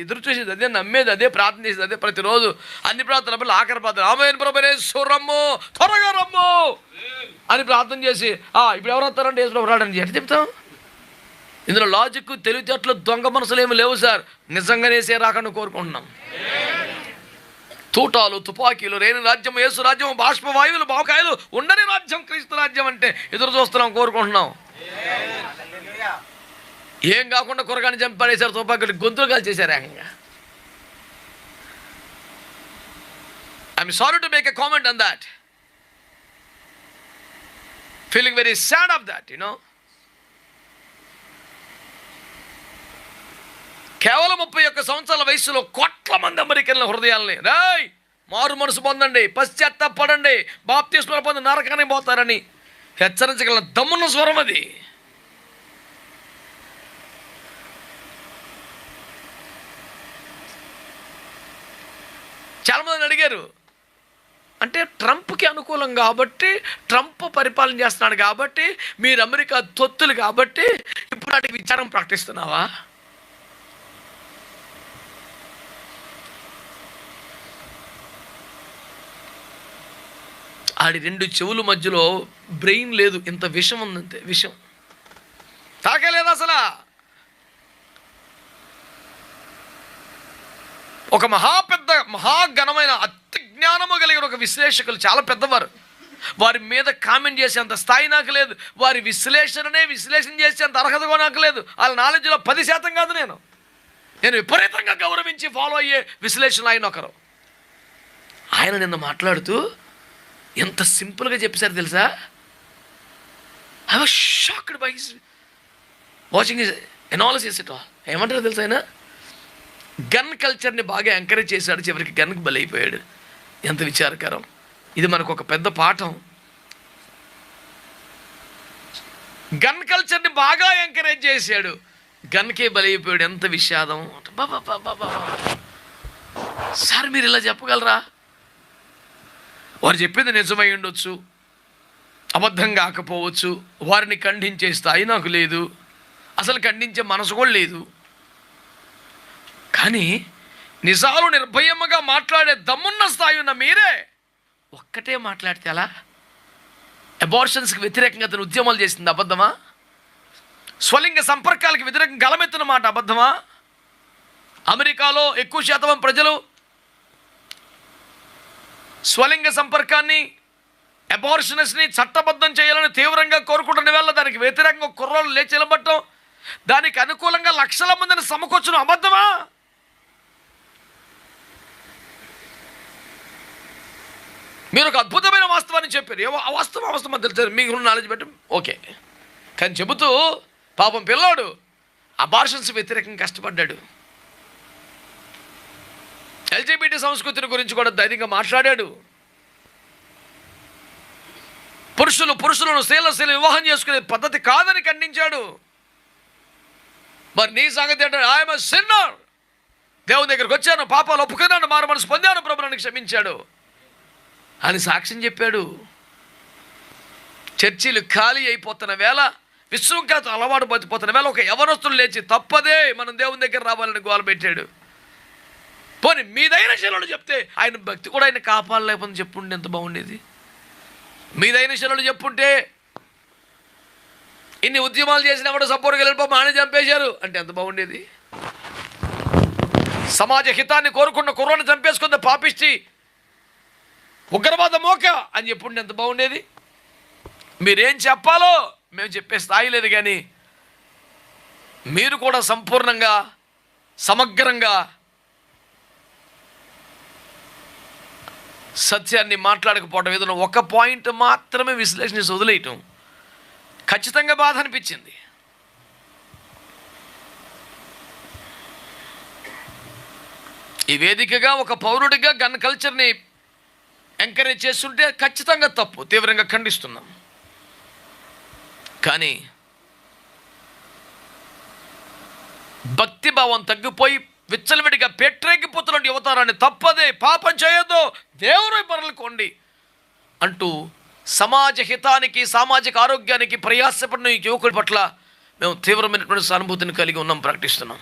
ఎదురు చూసేది అదే నమ్మేది అదే ప్రార్థన చేసేది అదే ప్రతిరోజు. అన్ని ప్రార్థనలు ఆఖరి ప్రార్థన ఆమె ప్రభనేశ్వర రమ్ము. త్వరగా రమ్ము. అని ప్రార్థన చేసి "ఆ, ఇప్పుడు ఎవరు వస్తారంటే యేసు రాడని ఎట్లా చెప్తాం? ఇందులో లాజిక్ తెలివితేటలు దొంగ మనసులు ఏమి లేవు సార్. నిజంగానే సే రాకుండా కోరుకుంటున్నాం. తూటాలు తుపాకీలు రేణి రాజ్యం యేసు రాజ్యం బాష్ప వాయువులు బాకాయలు ఉండని రాజ్యం క్రీస్తు రాజ్యం అంటే ఎదురు చూస్తున్నాం కోరుకుంటున్నాం. ఏం కాకుండా కురగాని చంపాడేశారు తుపాకులు తుపాకీలు గొంతులు కాల్చేశారు ఏకంగా. I'm sorry to make a comment on that feeling very sad of that you know కేవలం ముప్పై ఒక్క సంవత్సరాల వయసులో కోట్ల మంది అమెరికన్ల హృదయాల్ని రాయ్ మారు మనసు పొందండి పశ్చాత్తాపడండి బాప్తీస్మల పొంది నరకానికి పోతారని హెచ్చరించగల దమ్మున్న స్వరం అది. చాలామంది అడిగారు అంటే ట్రంప్కి అనుకూలం కాబట్టి ట్రంప్ పరిపాలన చేస్తున్నాడు కాబట్టి మీరు అమెరికా తొత్తులు కాబట్టి ఇప్పుడు వాటికి విచారం ప్రకటిస్తున్నావా? ఆడి రెండు చెవుల మధ్యలో బ్రెయిన్ లేదు ఇంత విషం ఉందంతే విషం. తాకలేదు అసలు? ఒక మహా పెద్ద మహాఘనమైన అతి జ్ఞానము కలిగిన ఒక విశ్లేషకులు చాలా పెద్దవారు. వారి మీద కామెంట్ చేసేంత స్థాయి నాకు లేదు. వారి విశ్లేషణనే విశ్లేషణ చేసేంత అర్హత కూడా నాకు లేదు. వాళ్ళ నాలెడ్జ్లో పది శాతం కాదు నేను. నేను విపరీతంగా గౌరవించి ఫాలో అయ్యే విశ్లేషణ ఆయన ఒకరు. ఆయన నిన్న మాట్లాడుతూ ఎంత సింపుల్గా చెప్పేశారు తెలుసా? I was shocked by watching his analysis it ఏమంటారు తెలుసా ఆయన? గన్ కల్చర్ని బాగా ఎంకరేజ్ చేశాడు చివరికి గన్కి బలైపోయాడు. ఎంత విచారకరం. ఇది మనకు ఒక పెద్ద పాఠం. గన్ కల్చర్ని బాగా ఎంకరేజ్ చేశాడు. గన్కే బలైపోయాడు. ఎంత విషాదం. సార్ మీరు ఇలా చెప్పగలరా? వారు చెప్పింది నిజమై ఉండొచ్చు. అబద్ధం కాకపోవచ్చు. వారిని ఖండించే స్థాయి నాకు లేదు. అసలు ఖండించే మనసు కూడా లేదు. కానీ నిజాలు నిర్భయముగా మాట్లాడే దమ్మున్న స్థాయి ఉన్న మీరే ఒక్కటే మాట్లాడితే అలా అబార్షన్స్కి వ్యతిరేకంగా అతను ఉద్యమాలు చేసింది అబద్ధమా? స్వలింగ సంపర్కాలకు వ్యతిరేకంగా గలమెత్తిన మాట అబద్ధమా? అమెరికాలో ఎక్కువ శాతం ప్రజలు స్వలింగ సంపర్కాన్ని అబార్షనస్ని చట్టబద్ధం చేయాలని తీవ్రంగా కోరుకుంటున్న వేళ దానికి వ్యతిరేకంగా కుర్రోళ్ళు లేచి నిలబడటం దానికి అనుకూలంగా లక్షల మందిని సమకూర్చడం అబద్ధమా? మీరు ఒక అద్భుతమైన వాస్తవాన్ని చెప్పారు. ఏవో ఆ వాస్తవం అవస్థ వాస్తవం మీకు నాలెడ్జ్ పెట్టి ఓకే. కానీ చెబుతూ పాపం పిల్లోడు అబార్షన్స్ వ్యతిరేకంగా కష్టపడ్డాడు. ఎల్జీబీటీ సంస్కృతిని గురించి కూడా ధైర్యంగా మాట్లాడాడు. పురుషులు పురుషులను స్త్రీల స్త్రీలు వివాహం చేసుకునే పద్ధతి కాదని ఖండించాడు. మరి నీ సంగతి అంటే ఆయన సిన్నర్ దేవుని దగ్గరికి వచ్చాను పాపాలు ఒప్పుకున్నాను మారు మనసు పొందాను ప్రభు క్షమించాడు. అని సాక్ష్యం చెప్పాడు. చర్చిలు ఖాళీ అయిపోతున్న వేళ విశృంఖలతో అలవాటు పడిపోతున్న వేళ ఒక యవనస్తులు లేచి తప్పదే మనం దేవుని దగ్గర రావాలని గోల పెట్టాడు. పోనీ మీదైన శిలలు చెప్తే ఆయన భక్తి కూడా ఆయన కాపాడలేకపోతే చెప్పుండే ఎంత బాగుండేది? మీదైన శిలలు చెప్పుంటే ఇన్ని ఉద్యమాలు చేసినప్పుడు సపోర్ట్కి వెళ్ళిపో మానే చంపేశారు అంటే ఎంత బాగుండేది? సమాజ హితాన్ని కోరుకున్న కుర్రను చంపేసుకుంది పాపిష్టి ఉగ్రవాద మోక అని చెప్పుంటే ఎంత బాగుండేది. మీరేం చెప్పాలో మేము చెప్పే స్థాయి లేదు కానీ మీరు కూడా సంపూర్ణంగా సమగ్రంగా సత్యాన్ని మాట్లాడకపోవడం ఏదైనా ఒక పాయింట్ మాత్రమే విశ్లేషణ వదిలేయటం ఖచ్చితంగా బాధ అనిపించింది. ఈ వేదికగా ఒక పౌరుడిగా గన్ కల్చర్ని ఎంకరేజ్ చేస్తుంటే ఖచ్చితంగా తప్పు తీవ్రంగా ఖండిస్తున్నాం. కానీ భక్తి భావం తగ్గిపోయి విచ్చలవిడిగా పెట్టరేగిపోతున్న యువతారాన్ని తప్పదే పాపం చేయొద్దు దేవుని పనులుకోండి అంటూ సమాజ హితానికి సామాజిక ఆరోగ్యానికి ప్రయాసపడిన ఈ యువకుడి పట్ల మేము తీవ్రమైనటువంటి సానుభూతిని కలిగి ఉన్నాం ప్రకటిస్తున్నాం